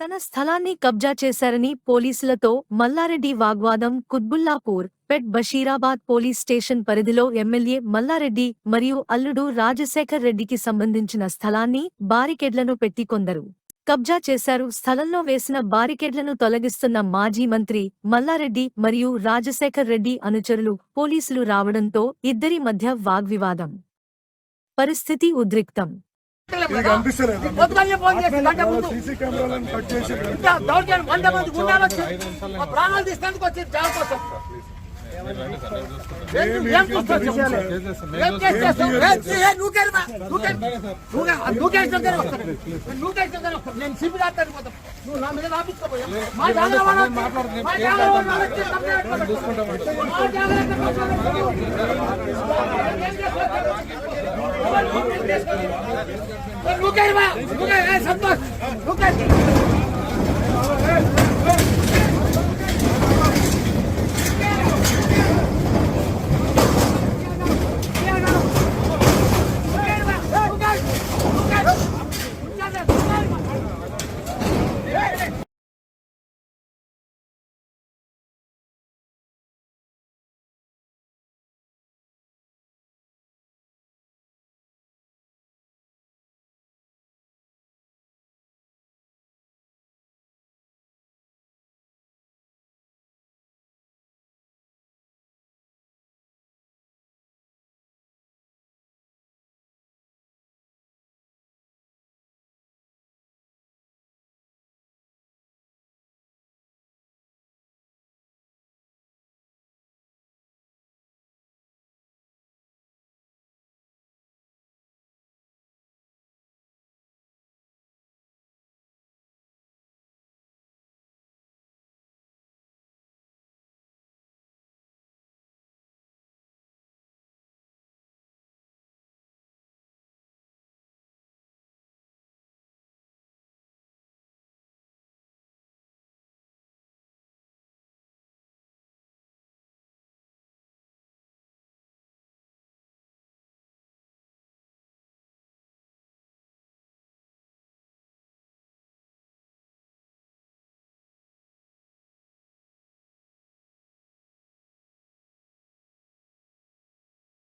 తన స్థలాన్ని కబ్జా చేశారని పోలీసులతో మల్లారెడ్డి వాగ్వాదం కుత్బుల్లాపూర్ పెట్ బషీరాబాద్ పోలీస్ స్టేషన్ పరిధిలో ఎమ్మెల్యే మల్లారెడ్డి మరియు అల్లుడు రాజశేఖర్ రెడ్డికి సంబంధించిన స్థలాన్ని బారికేడ్లను పెట్టి కొందరు కబ్జా చేశారు. స్థలంలో వేసిన బారికేడ్లను తొలగిస్తున్న మాజీ మంత్రి మల్లారెడ్డి మరియు రాజశేఖర్ రెడ్డి అనుచరులు పోలీసులు రావడంతో ఇద్దరి మధ్య వాగ్వివాదం. పరిస్థితి ఉద్రిక్తం. దౌర్జన్యం వంద మంది గుండాలు వచ్చి ప్రాణాలు తీసినందుకు వచ్చి జాబ్ కోసం. నేను సిపి దాటాను పోతాను. నువ్వు నా మీద రాపించుకోపోయా? మా జాగ్రత్త వాళ్ళు వచ్చి- మా జాగ్రత్త